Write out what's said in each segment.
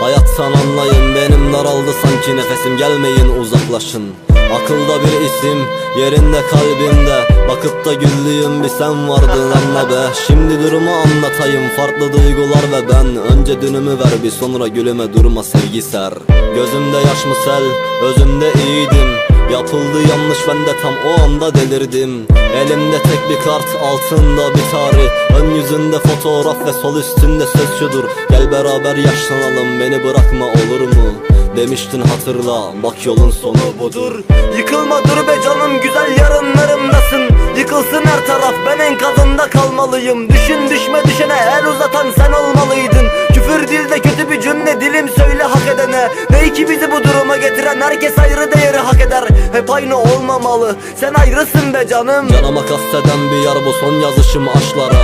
Hayattan anlayın benim daraldı sanki nefesim. Gelmeyin uzaklaşın. Akılda bir isim yerinde kalbimde. Bakıp da güldüğüm bir sen vardın anla be. Şimdi durumu anlatayım farklı duygular ve ben. Önce dünümü ver bir sonra gülüme durma sevgi ser. Gözümde yaş mı sel özümde iyiydim Yapıldı yanlış ben de tam o anda delirdim. Elimde tek bir kart altında bir tarih. Ön yüzünde fotoğraf ve sol üstünde söz şudur. Gel beraber yaşlanalım beni bırakma olur mu? Demiştin hatırla bak yolun sonu budur. Yıkılma dur be canım güzel yarınlarımdasın. Yıkılsın her taraf ben enkazında kalmalıyım. Düşün düşme düşene el uzatan sen olmalıydın Küfür dilde kötü bir cümle dilim söyle hak edene. Ne ki bizi bu duruma getiren herkes ayrı değeri hak eder. Hep aynı olmamalı sen ayrısın be canım. Canıma kasteden bir yar bu son yazışım aşklara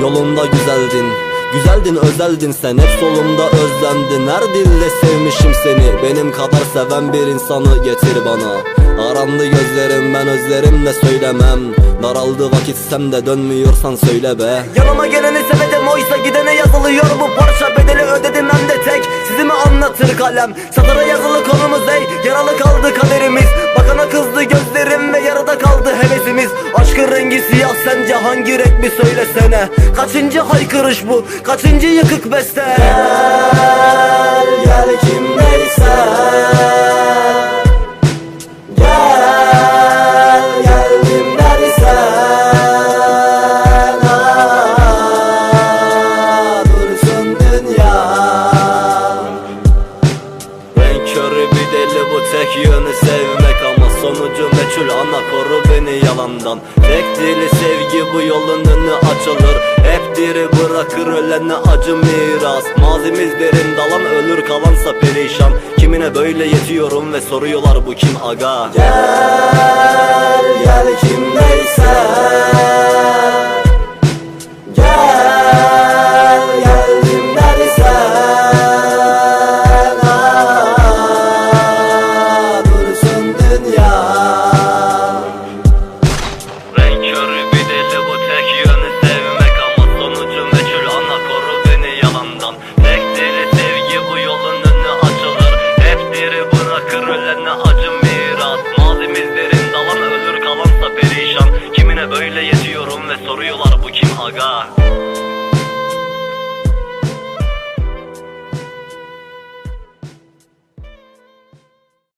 Yolunda güzeldin Güzeldin özeldin sen. Hep solumda özlendin. Her dille sevmişim seni. Benim kadar seven bir insanı getir bana Arandı gözlerim ben özlerimle söylemem. Daraldı vakitsem de dönmüyorsan söyle be. Yanıma geleni sevedim oysa gidene yazılıyor bu parça. Bedeli ödedim hem de tek. Sizi mi anlatır kalem? Satıra yazılı konumuz ey. Yaralı kaldı kaderimiz. Bakana kızdı gözlerim ve yarıda kaldı hevesimiz. Aşkın rengi siyah sence hangi renk bir söylesene? Kaçıncı haykırış bu? Kaçıncı yıkık beste deli bu tek yönü sevmek Ama sonucu meçhul. Ana koru beni yalandan. Tek dili sevgi bu yolun önü açılır. Hep diri bırakır ölene acı miras. Mazimiz derin dalan ölür kalansa perişan. Kimine böyle yetiyorum ve soruyorlar bu kim aga? Gel perişan Kimine böyle yetiyorum ve soruyorlar bu kim aga